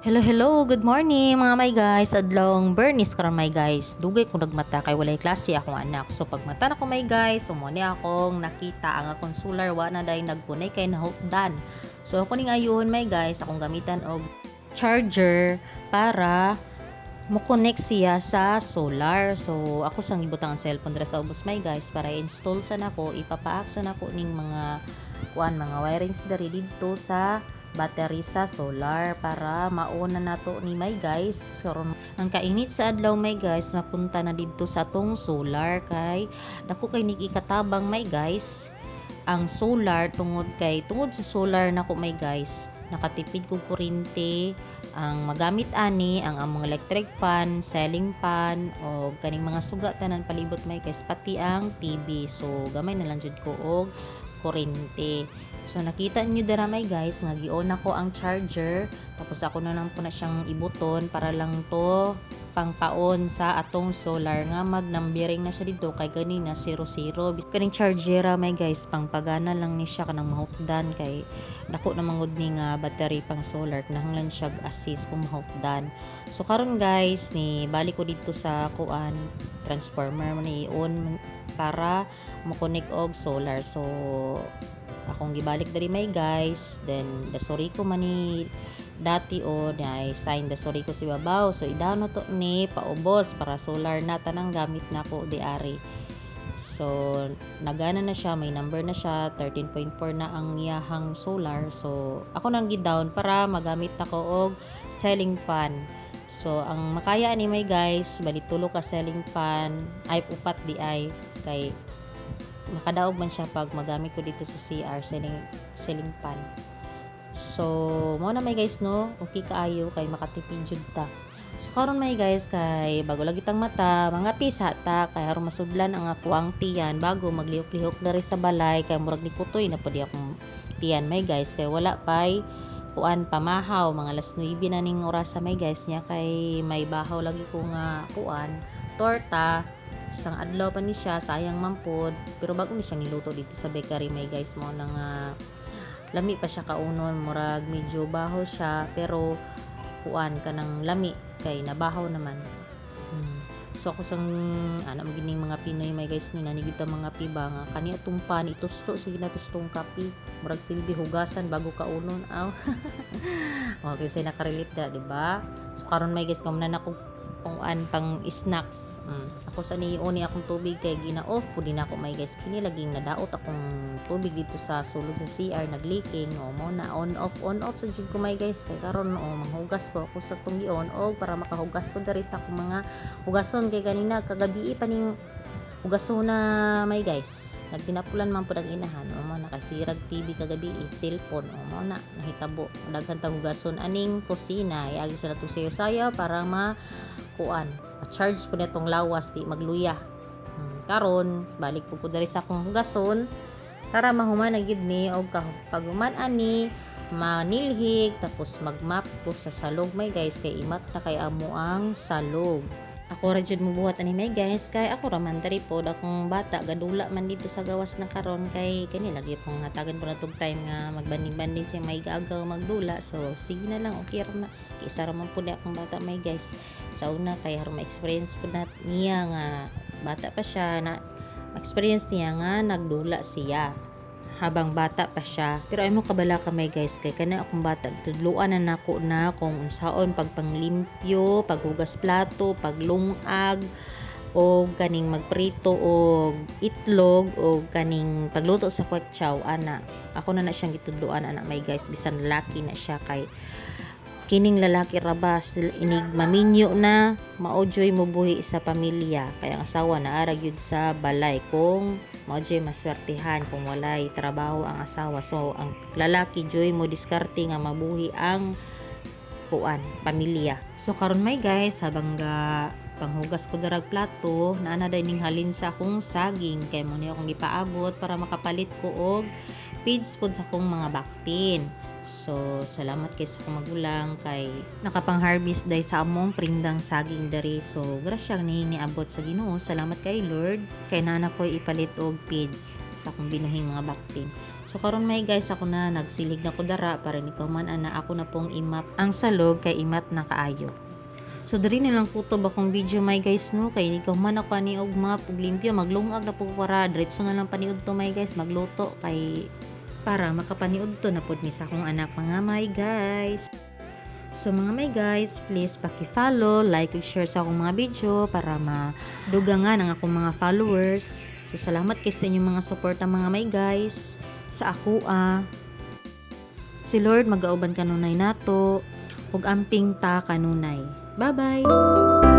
Hello, hello, good morning mga may guys. Adlong Bernice karon may guys. Dugay ko nagmata kay walay klase akong anak. So pag mata na ko may guys, sumuni akong nakita ang akong solar wa na day nagkunay kay nahukdan. So ako ning ayon may guys, akong gamitan og charger para mo connect siya sa solar. So ako sang ibutang ang cellphone dira sa ubos may guys para install sa nako, ipapaak sa nako ning mga kuan mga wirings diri dito sa battery sa solar para mauna nato ni may guys. Karon ang kainit sa adlaw may guys mapunta na dito sa tong solar kay dako kay nigikatabang may guys. Ang solar tungod kay tungod sa solar nako may guys nakatipid ko kuryente ang magamit ani ang among electric fan, ceiling fan o kaning mga suga tanan palibot may guys pati ang TV so gamay na lang jud ko og kuryente So nakita niyo dara may guys nga gi-on ako ang charger. Tapos ako na lang po na siyang ibuton para lang to pangpaon sa atong solar nga magnambering na siya dito kay ganina 00 kaning chargera may guys pangpagana lang ni siya kanang mahupdan kay dako na mangod ni nga battery pang solar kinahanglan siya assist kung mahupdan. So karon guys ni balik ko dito sa kuan transformer man i-on para mo connect og solar. So akong gibalik diri may guys then dasori ko man ni dati o na sign dasori ko si babaw. So idaw na to ni paubos para solar na tanang gamit na ko di ari. So nagana na siya may number na siya 13.4 na ang iyahang solar. So ako nang gidown para magamit na ko og ceiling fan. So ang makaya ni may guys bali tulo ka ceiling fan. Ay upat di ay kay makadaog man siya pag magamit ko dito sa CR ceiling, ceiling fan so mo na may guys no? Okay kaayo kay makatipid jud ta. So karon may guys kay bago lagi tang mata mga pisa ta kay aron masudlan ang ako ang tiyan bago maglihok-lihok diri sa balay kay murag ni kutoy na pudi akong tiyan may guys. Kay wala pay kuan pamahaw mga alas 9 na ning oras sa may guys niya kay may bahaw lagi ko nga kuan torta isang adlaw pa ni siya sayang man pod pero bago ni siya niluto dito sa bakery may guys mo nang uh, lami pa siya kaunon murag medyo baho siya pero kuan kanang lami kay nabahaw naman. Hmm. so ako sang ana mo gining mga Pinoy may guys no nanigid ta mga piba nga kani atong pan itusto sige na tustong kapi. Murag silbi hugasan bago kaunon. Aw. Okay say nakarelate da di ba? So karon may guys kamuna na ko kung an pang snacks. Mm. Ako sa niuni akong tubig kay gina-off po din ako. May guys kini laging nadaot akong tubig dito sa sulod sa CR nagleaking o mo na on off on off sa jud ko may guys. Kay karon o manghugas ko ako sa tong on og para makahugas ko diri sa akong mga hugason. Kay kanina kagabi pa ning hugason na may guys. Nagtinapulan man po ang inahan o mo nakasirag TV kagabi eh, cellphone o mo na nahitabo. Daghan ta hugason. Aning kusina iagi sa natong sayo saya para ma kuan charge po netong lawas di magluya. Hmm, karon balik po ko diri sa akong hugason para mahuman na gid ni og pag human ani manilhig tapos magmap ko sa salog. May guys kay imat na kay amo ang salog ako ra jud mo buhat ani may guys kay ako ra man diri pod akong bata gadula man dito sa gawas na karon kay kani lagi pong hatagan po na tug time nga magbanding-banding siya may gagaw magdula. So sige na lang okay ra isa ra man pud akong bata may guys. Sa una kay aron ma-experience pud na niya nga bata pa siya na experience niya nga nagdula siya habang bata pa siya. Pero ay mo kabala ka may guys. Kay kana akong bata tudluan na nako na kung unsaon pagpanglimpyo, paghugas plato, paglungag o kaning magprito o itlog o kaning pagluto sa kwetsaw ana. Ako na na siyang gitudloan ana may guys. Bisan laki na siya kay kining lalaki raba still inig maminyo na maodyoy mo buhi sa pamilya. Kaya ang asawa na ara gyud sa balay. Kung maodyoy maswertihan kung walay trabaho ang asawa. So ang lalaki joy mo diskarte nga mabuhi ang kuan pamilya. So karon may guys habang ga panghugas ko darag plato na ana ning halin sa akong saging. Kay mo ni akong gipaabot para makapalit ko og feeds pod sa akong mga baktin So, salamat kay sa magulang kay nakapang-harvest day sa among prindang saging dari. So, grasya ni niabot sa Ginoo. Salamat kay Lord kay nana ko ipalit og feeds sa akong binuhing mga baktin. So karon may guys ako na nagsilig na ko dara para ni man ana ako na pong imap ang salog kay imat na kaayo. So diri na lang kutob akong video may guys no kay ikaw man ako ani og map ug limpyo maglungag na po para diretso na lang paniud to may guys magluto kay para makapaniud to na pud mi sa akong anak mga may guys. So mga may guys, please paki-follow, like ug share sa akong mga video para madugangan ang akong mga followers. So salamat kay sa inyong mga support mga may guys sa ako ah. Si Lord magauban kanunay nato ug amping ta kanunay. Bye-bye.